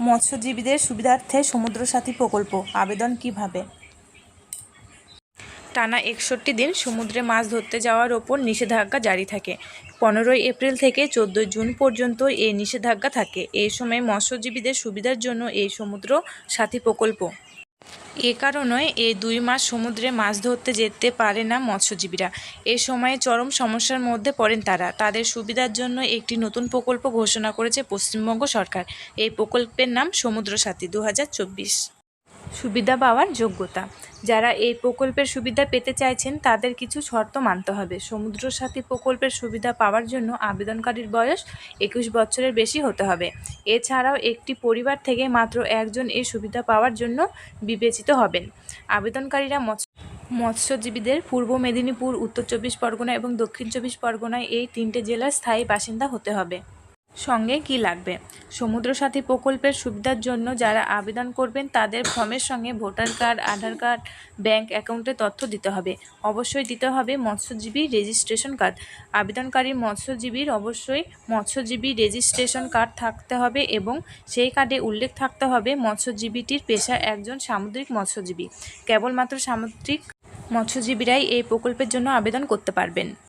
মৎস্যজীবীদের সুবিধার্থে সমুদ্রসাথী প্রকল্প। আবেদন কীভাবে? টানা একষট্টি দিন সমুদ্রে মাছ ধরতে যাওয়ার ওপর নিষেধাজ্ঞা জারি থাকে। পনেরোই এপ্রিল থেকে চোদ্দোই জুন পর্যন্ত এই নিষেধাজ্ঞা থাকে। এই সময় মৎস্যজীবীদের সুবিধার জন্য এই সমুদ্র সাথী প্রকল্প এ কারণে এই দুই মাস সমুদ্রে মাছ ধরতে যেতে পারে না মৎস্যজীবীরা। এ সময়ে চরম সমস্যার মধ্যে পড়েন তারা। তাদের সুবিধার জন্য একটি নতুন প্রকল্প ঘোষণা করেছে পশ্চিমবঙ্গ সরকার। এই প্রকল্পের নাম সমুদ্র সাথী দু সুবিধা পাওয়ার যোগ্যতা। যারা এই প্রকল্পের সুবিধা পেতে চাইছেন, তাদের কিছু শর্ত মানতে হবে। সমুদ্র সাথী প্রকল্পের সুবিধা পাওয়ার জন্য আবেদনকারীর বয়স একুশ বছরের বেশি হতে হবে। এছাড়াও একটি পরিবার থেকে মাত্র একজন এই সুবিধা পাওয়ার জন্য বিবেচিত হবেন। আবেদনকারীরা মৎস্য মৎস্যজীবীদের পূর্ব মেদিনীপুর, উত্তর চব্বিশ পরগনা এবং দক্ষিণ চব্বিশ পরগনায় এই তিনটে জেলার স্থায়ী বাসিন্দা হতে হবে। সঙ্গে কি লাগবে? সমুদ্র সাথী প্রকল্পের সুবিধার জন্য যারা আবেদন করবেন, তাদের ফর্মের সঙ্গে voter card, Aadhaar card, bank অ্যাকাউন্টের তথ্য দিতে হবে। অবশ্যই দিতে হবে মৎস্যজীবী রেজিস্ট্রেশন কার্ড। আবেদনকারী মৎস্যজীবীর অবশ্যই মৎস্যজীবী রেজিস্ট্রেশন কার্ড থাকতে হবে এবং সেই কার্ডে উল্লেখ থাকতে হবে মৎস্যজীবীটির পেশা একজন সামুদ্রিক মৎস্যজীবী। কেবলমাত্র সামুদ্রিক মৎস্যজীবীরাই এই প্রকল্পের জন্য আবেদন করতে পারবেন।